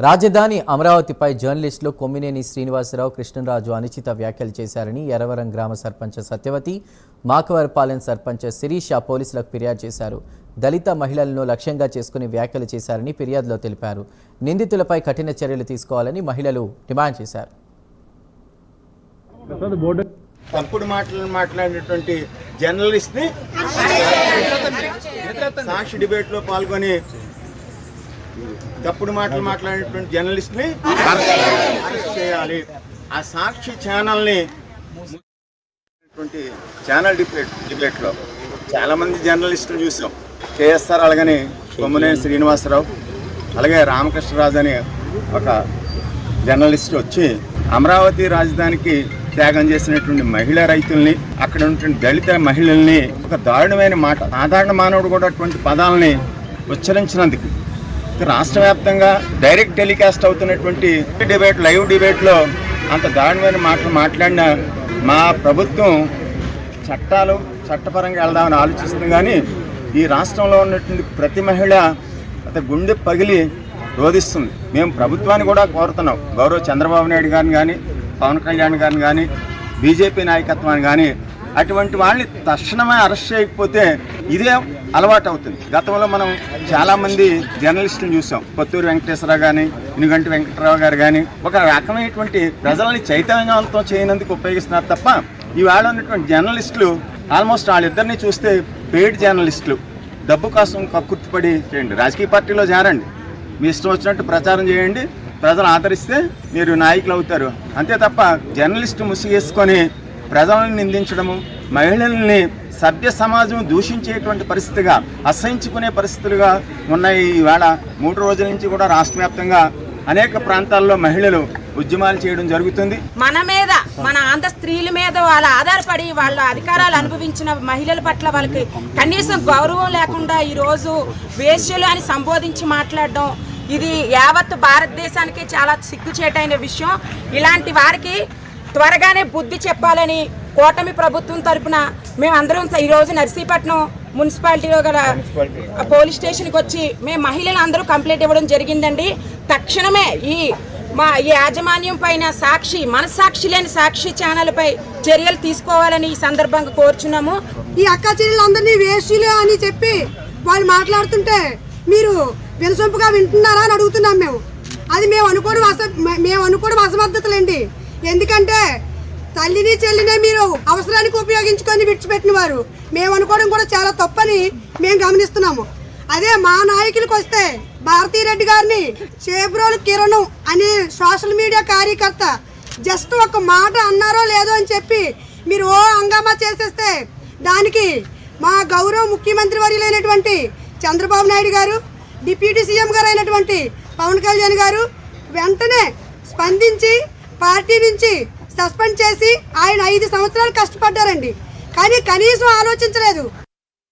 రాజధాని అమరావతిపై జర్నలిస్టులు కొమ్మినేని శ్రీనివాసరావు కృష్ణరాజు అనుచిత వ్యాఖ్యలు చేశారని ఎర్రవరం గ్రామ సర్పంచ్ సత్యవతి మాకవరపాలెం సర్పంచ్ శిరీష పోలీసులకు ఫిర్యాదు చేశారు. దళిత మహిళలను లక్ష్యంగా చేసుకుని వ్యాఖ్యలు చేశారని ఫిర్యాదులో తెలిపారు. నిందితులపై కఠిన చర్యలు తీసుకోవాలని మహిళలు డిమాండ్ చేశారు. తప్పుడు మాటలు మాట్లాడినటువంటి జర్నలిస్ట్ని సాక్షి డిబేట్లో పాల్గొని తప్పుడు మాటలు మాట్లాడేటువంటి జర్నలిస్ట్ని అరెస్ట్ చేయాలి. ఆ సాక్షి ఛానల్ని ఛానల్ డిబేట్ డిబేట్లో చాలా మంది జర్నలిస్టులు చూసాం కేఎస్ఆర్ అలాగని కొమ్మనేని శ్రీనివాసరావు అలాగే రామకృష్ణరాజు అనే ఒక జర్నలిస్ట్ వచ్చి అమరావతి రాజధానికి త్యాగం చేసినటువంటి మహిళా రైతుల్ని అక్కడ ఉన్నటువంటి దళిత మహిళల్ని ఒక దారుణమైన మాట సాధారణ మానవుడు కూడా అటువంటి పదాలని ఉచ్చరించినందుకు రాష్ట్ర వ్యాప్తంగా డైరెక్ట్ టెలికాస్ట్ అవుతున్నటువంటి డిబేట్ లైవ్ డిబేట్లో అంత దారుణమైన మాటలు మాట్లాడిన మా ప్రభుత్వం చట్టాలు చట్టపరంగా వెళ్దామని ఆలోచిస్తుంది కానీ ఈ రాష్ట్రంలో ఉన్నటువంటి ప్రతి మహిళ అత గుండె పగిలి రోధిస్తుంది. మేము ప్రభుత్వాన్ని కూడా కోరుతున్నాం. గౌరవ చంద్రబాబు నాయుడు గారిని కానీ పవన్ కళ్యాణ్ గారిని కానీ బీజేపీ నాయకత్వాన్ని కానీ అటువంటి వాళ్ళని తక్షణమే అరెస్ట్ చేయకపోతే ఇదే అలవాటు అవుతుంది గతంలో మనం చాలామంది జర్నలిస్టులు చూసాం. కొత్తూరు వెంకటేశ్వరరావు కానీ ఇనుగంటి వెంకటరావు గారు కానీ ఒక రకమైనటువంటి ప్రజలని చైతన్యవంతం చేయనందుకు ఉపయోగిస్తున్నారు తప్ప ఈవేళ ఉన్నటువంటి జర్నలిస్టులు ఆల్మోస్ట్ వాళ్ళిద్దరిని చూస్తే పెయిడ్ జర్నలిస్టులు. డబ్బు కోసం కక్కుర్తిపడి చేయండి. రాజకీయ పార్టీలో చేరండి మీ ఇష్టం వచ్చినట్టు ప్రచారం చేయండి. ప్రజలు ఆదరిస్తే మీరు నాయకులు అవుతారు. అంతే తప్ప జర్నలిస్టు ముసిగేసుకొని ప్రజలను నిందించడము మహిళల్ని సభ్య సమాజం దూషించేటువంటి పరిస్థితిగా అసహించుకునే పరిస్థితులుగా ఉన్నాయి. ఈవేళ మూడు రోజుల నుంచి కూడా రాష్ట్ర వ్యాప్తంగా అనేక ప్రాంతాల్లో మహిళలు ఉద్యమాలు చేయడం జరుగుతుంది. మన మీద మన ఆంధ్ర స్త్రీల మీద వాళ్ళ ఆధారపడి వాళ్ళ అధికారాలు అనుభవించిన మహిళల పట్ల వాళ్ళకి కనీసం గౌరవం లేకుండా ఈరోజు వేష్యలు అని సంబోధించి మాట్లాడడం ఇది యావత్ భారతదేశానికి చాలా సిగ్గుచేటైన విషయం. ఇలాంటి వారికి త్వరగానే బుద్ధి చెప్పాలని కూటమి ప్రభుత్వం తరపున మేమందరం ఈ రోజు నర్సీపట్నం మున్సిపాలిటీలో గల పోలీస్ స్టేషన్కి వచ్చి మేము మహిళలు అందరూ కంప్లైంట్ ఇవ్వడం జరిగిందండి. తక్షణమే ఈ మా ఈ యాజమాన్యం పైన సాక్షి మనసాక్షి లేని సాక్షి ఛానల్ పై చర్యలు తీసుకోవాలని ఈ సందర్భంగా కోరుచున్నాము. ఈ అక్క చెల్లెలందరినీ వేస్టులే అని చెప్పి వాళ్ళు మాట్లాడుతుంటే మీరు వినసొంపుగా వింటున్నారా అని అడుగుతున్నాం మేము. అది మేము అనుకోవడం అస మేము అనుకోవడం అసమర్థతలండి. ఎందుకంటే తల్లిని చెల్లినే మీరు అవసరానికి ఉపయోగించుకొని విడిచిపెట్టిన వారు మేము అనుకోవడం కూడా చాలా తప్పని మేము గమనిస్తున్నాము. అదే మా నాయకులకు వస్తే భారతీరెడ్డి గారిని చేబ్రోలు కిరణ్ అనే సోషల్ మీడియా కార్యకర్త జస్ట్ ఒక మాట అన్నారో లేదో అని చెప్పి మీరు ఓ హంగామా చేసేస్తే దానికి మా గౌరవ ముఖ్యమంత్రి వర్యులైనటువంటి చంద్రబాబు నాయుడు గారు డిప్యూటీ సీఎం గారు అయినటువంటి పవన్ కళ్యాణ్ గారు వెంటనే స్పందించి పార్టీ నుంచి సస్పెండ్ చేసి ఆయన ఐదు సంవత్సరాలు కష్టపడ్డారండి. కానీ కనీసం ఆలోచించలేదు.